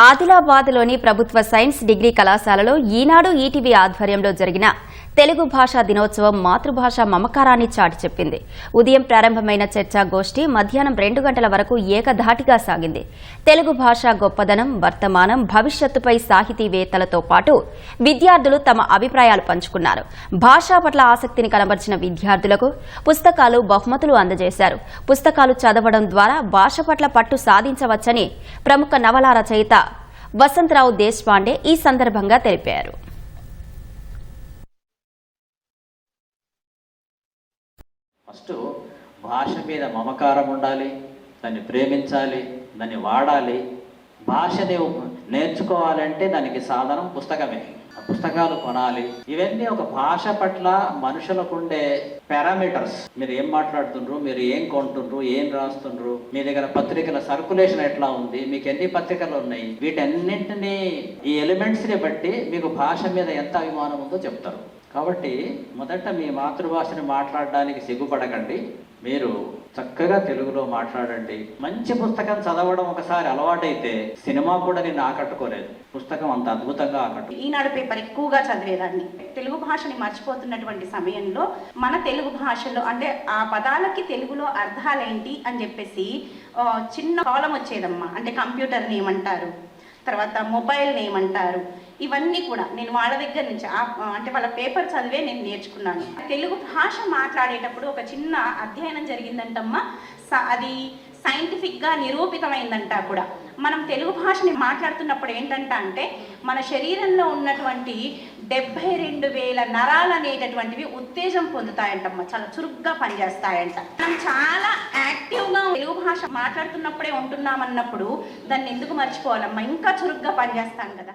ఆదిలాబాద్లోని ప్రభుత్వ science degree కళాశాలలో ఈనాడు ETV ఆధ్వర్యంలో జరిగిన తెలుగు భాషా దినోత్సవం మాతృభాష మమకారాన్ని చాటి చెప్పింది. ఉదయం ప్రారంభమైన చర్చా గోష్ఠి మధ్యాహ్నం రెండు గంటల వరకు ఏకధాటిగా సాగింది. తెలుగు భాష గొప్పదనం వర్తమానం భవిష్యత్తుపై సాహితీవేత్తలతో పాటు విద్యార్థులు తమ అభిప్రాయాలు పంచుకున్నారు. భాష పట్ల ఆసక్తిని కనబర్చిన విద్యార్థులకు పుస్తకాలు బహుమతులు అందజేశారు. పుస్తకాలు చదవడం ద్వారా భాష పట్ల పట్టు సాధించవచ్చని ప్రముఖ నవల రచయిత వసంతరావు దేశపాండే ఈ సందర్భంగా తెలిపారు. ఫస్ట్ భాష మీద మమకారం ఉండాలి దాన్ని ప్రేమించాలి దాన్ని వాడాలి. భాషని నేర్చుకోవాలంటే దానికి సాధనం పుస్తకమే. పుస్తకాలు కొనాలి. ఇవన్నీ ఒక భాష పట్ల మనుషులకు ఉండే పారామీటర్స్ మీరు ఏం మాట్లాడుతుండ్రు మీరు ఏం కొంటుండ్రు ఏం రాస్తుండ్రు మీ దగ్గర పత్రికల సర్కులేషన్ ఎట్లా ఉంది మీకు ఎన్ని పత్రికలు ఉన్నాయి వీటన్నింటినీ ఈ ఎలిమెంట్స్ని బట్టి మీకు భాష మీద ఎంత అభిమానం ఉందో చెప్తారు. కాబట్టి మొదట మీ మాతృభాషని మాట్లాడడానికి సిగ్గుపడకండి. మీరు చక్కగా తెలుగులో మాట్లాడండి. మంచి పుస్తకం చదవడం ఒకసారి అలవాటైతే సినిమా కూడా నేను ఆకట్టుకోలేదు. పుస్తకం అంత అద్భుతంగా ఆకట్టు ఈనాడు పేపర్ ఎక్కువగా చదివేదాన్ని. తెలుగు భాషని మర్చిపోతున్నటువంటి సమయంలో మన తెలుగు భాషలో అంటే ఆ పదాలకి తెలుగులో అర్థాలేంటి అని చెప్పేసి చిన్న కాలం వచ్చేదమ్మా. అంటే కంప్యూటర్ని ఏమంటారు? తర్వాత మొబైల్ నేమ్ అంటారు. ఇవన్నీ కూడా నేను వాళ్ళ దగ్గర నుంచి అంటే వాళ్ళ పేపర్ చదివే నేను నేర్చుకున్నాను. తెలుగు భాష మాట్లాడేటప్పుడు ఒక చిన్న అధ్యయనం జరిగిందంటమ్మా. స- అది సైంటిఫిక్గా నిరూపితమైందంట కూడా. మనం తెలుగు భాషని మాట్లాడుతున్నప్పుడు ఏంటంట అంటే మన శరీరంలో ఉన్నటువంటి డెబ్బై రెండు వేల నరాలు అనేటటువంటివి ఉత్తేజం పొందుతాయంటమ్మా. చాలా చురుగ్గా పనిచేస్తాయంట. మనం చాలా యాక్టివ్గా భాష మాట్లాడుతున్నప్పుడే ఉంటున్నామన్నప్పుడు దాన్ని ఎందుకు మర్చిపోవాలమ్మా? ఇంకా చురుగ్గా పనిచేస్తాం కదా.